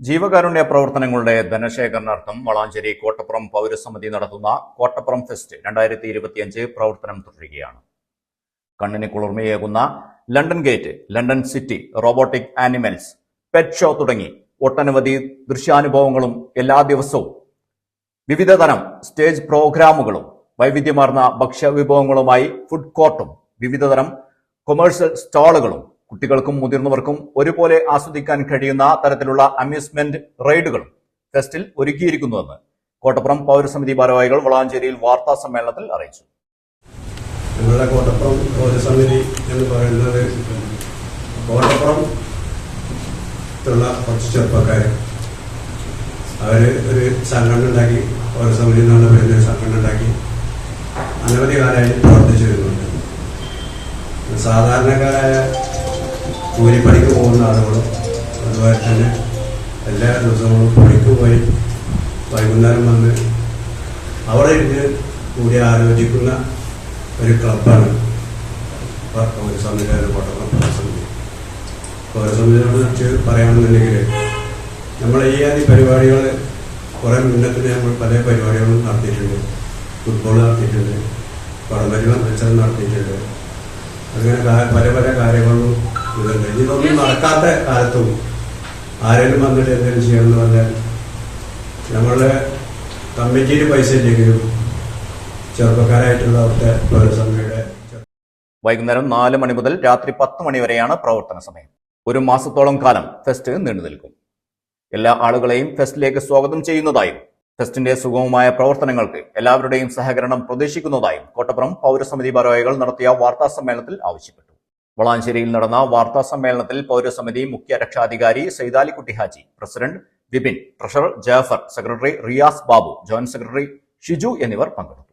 ജീവകാരുണ്യ പ്രവർത്തനങ്ങളുടെ ധനശേഖരണാർത്ഥം വളാഞ്ചേരി കോട്ടപ്പുറം പൗരസമിതി നടത്തുന്ന കോട്ടപ്പുറം ഫെസ്റ്റ് രണ്ടായിരത്തി ഇരുപത്തിയഞ്ച് പ്രവർത്തനം തുടരുകയാണ്. കണ്ണിന് കുളിർമയേകുന്ന London gate London city robotic animals pet show തുടങ്ങി ഒട്ടനവധി ദൃശ്യാനുഭവങ്ങളും എല്ലാ ദിവസവും വിവിധ തരം സ്റ്റേജ് പ്രോഗ്രാമുകളും വൈവിധ്യമാർന്ന ഭക്ഷ്യവിഭവങ്ങളുമായി ഫുഡ് കോർട്ടും വിവിധതരം കൊമേഴ്സ്യൽ സ്റ്റാളുകളും കുട്ടികൾക്കും മുതിർന്നവർക്കും ഒരുപോലെ ആസ്വദിക്കാൻ കഴിയുന്ന തരത്തിലുള്ള അമ്യൂസ്മെന്റ് റൈഡുകളും ഫെസ്റ്റിൽ ഒരുക്കിയിരിക്കുന്നുവെന്ന് കോട്ടപ്പുറം പൗരസമിതി ഭാരവാഹികൾ വളാഞ്ചേരിയിൽ വാർത്താ സമ്മേളനത്തിൽ അറിയിച്ചു. ഞങ്ങളുടെ കോട്ടപ്പുറം പൗരസമിതി എന്ന് പറയുന്നത് കോട്ടപ്പുറം കുറച്ച് ചെറുപ്പക്കാർ അവർ ഒരു സംഘടന ഉണ്ടാക്കി പൗരസമിതി എന്നുള്ള പേരിൽ ഒരു സംഘടന ഉണ്ടാക്കി അനവധി കാലമായി പ്രവർത്തിച്ചു വരുന്നുണ്ട്. സാധാരണക്കാരായ കൂലിപ്പണിക്ക് പോകുന്ന ആളുകളും അതുപോലെ തന്നെ എല്ലാ ദിവസങ്ങളും പണിക്ക് പോയി വൈകുന്നേരം വന്ന് അവിടെ ഇരുന്ന് കൂടി ആലോചിക്കുന്ന ഒരു ക്ലബ്ബാണ്. പൗരസമിതിയുടെ കോട്ടപ്പുറം പൗരസമിതി പൗരസമിതിയോട് കുറിച്ച് പറയുകയാണെന്നുണ്ടെങ്കിൽ നമ്മൾ ഈ ആദ്യ പരിപാടികൾ കുറേ മുന്നത്തിന് നമ്മൾ പല പരിപാടികളും നടത്തിയിട്ടുണ്ട്. ഫുട്ബോൾ നടത്തിയിട്ടുണ്ട്. പടംവരി മത്സരം നടത്തിയിട്ടുണ്ട്. അങ്ങനെ പല പല കാര്യങ്ങളും ഇതുണ്ട് ഇതൊന്നും നടക്കാത്ത കാലത്തും ആരെങ്കിലും വന്നിട്ട് എന്തെങ്കിലും ചെയ്യണമെന്ന് പറഞ്ഞാൽ നമ്മളുടെ കമ്മിറ്റിയിൽ പൈസ ഇല്ലെങ്കിലും ചെറുപ്പക്കാരായിട്ടുള്ള അവിടുത്തെ പൗരസമിതിയുടെ വൈകുന്നേരം നാല് മണി മുതൽ രാത്രി പത്ത് മണി വരെയാണ് പ്രവർത്തന സമയം. ഒരു മാസത്തോളം കാലം ഫെസ്റ്റ് നീണ്ടു നിൽക്കും. എല്ലാ ആളുകളെയും ഫെസ്റ്റിലേക്ക് സ്വാഗതം ചെയ്യുന്നതായും ഫെസ്റ്റിന്റെ സുഗമമായ പ്രവർത്തനങ്ങൾക്ക് എല്ലാവരുടെയും സഹകരണം പ്രതീക്ഷിക്കുന്നതായും കോട്ടപ്പുറം പൗരസമിതി ഭാരവാഹികൾ നടത്തിയ വാർത്താ സമ്മേളനത്തിൽ ആവശ്യപ്പെട്ടു. വളാഞ്ചേരിയിൽ നടന്ന വാർത്താ സമ്മേളനത്തിൽ പൗരസമിതി മുഖ്യ രക്ഷാധികാരി Saithalikutty Haji president Vipin treasurer Jafar secretary Riyas Babu joint secretary Shiju എന്നിവർ പങ്കെടുത്തു.